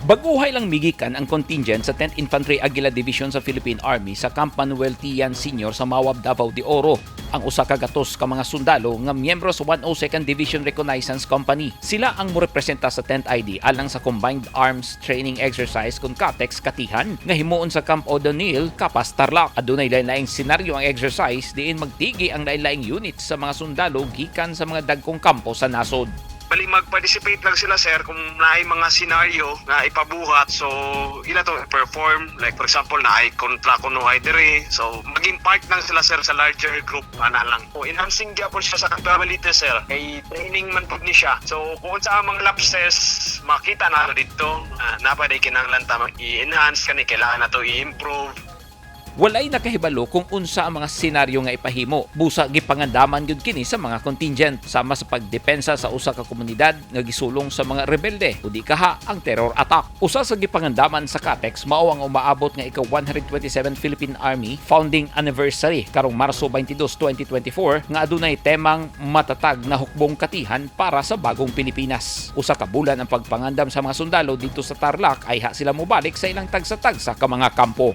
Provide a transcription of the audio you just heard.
Baguhay lang migikan ang contingent sa 10th Infantry Aguila Division sa Philippine Army sa Camp Manuel Tian Sr. sa Mawab, Davao de Oro. Ang usa ka gatos ka mga sundalo nga miyembro sa 102nd Division Reconnaissance Company. Sila ang morepresenta sa 10th ID alang sa Combined Arms Training Exercise kung Katex Katihan nga himuon sa Camp O'Donnell, Kapas, Tarlac. Adunay lain-laing senaryo ang exercise diin magtigi ang lain-laing units sa mga sundalo gikan sa mga dagkong kampo sa nasod. Bali mag-participate lang sila sir kung naay mga senaryo na ipabuhat. So ila to perform. Like for example naay kontra kuno ay diri so maging part lang sila sir sa larger group ana lang. O enhancing gyapon siya sa capability sir. Kay training man pud ni siya. So kung sa mga lapses makita na dito uh, napaday kinahanglan i-enhance kani kailangan na to i-improve Walay nakahibalo kung unsa ang mga senaryo nga ipahimo. Busa gipangandaman gyud kini sa mga contingent sama sa pagdepensa sa usa ka komunidad nga gisulong sa mga rebelde o di kaha ang terror attack. Usa sa gipangandaman sa Catex mao ang umaabot nga ika 127 Philippine Army founding anniversary karong Marso 22, 2024 nga adunay temang matatag na hukbong katihan para sa bagong Pilipinas. Usa ka bulan ang pagpangandam sa mga sundalo dito sa Tarlac ay ha sila mobalik sa ilang tagsa-tagsa ka mga kampo.